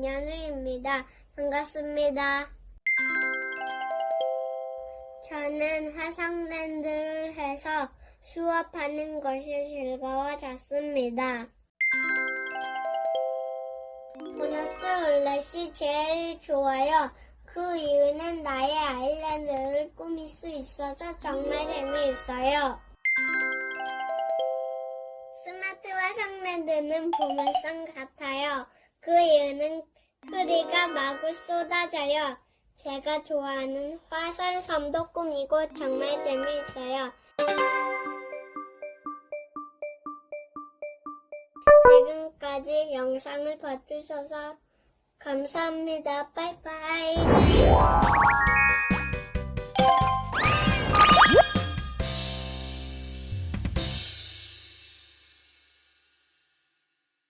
김연우입니다. 반갑습니다. 저는 화성랜드를 해서 수업하는 것이 즐거워졌습니다. 보너스 올렛이 제일 좋아요. 그 이유는 나의 아일랜드를 꾸밀 수 있어서 정말 재미있어요. 스마트 화성랜드는 보물섬 같아요. 그 이유는 흐리가 마구 쏟아져요. 제가 좋아하는 화산섬도 꾸미고 정말 재미있어요. 지금까지 영상을 봐주셔서 감사합니다. 빠이빠이.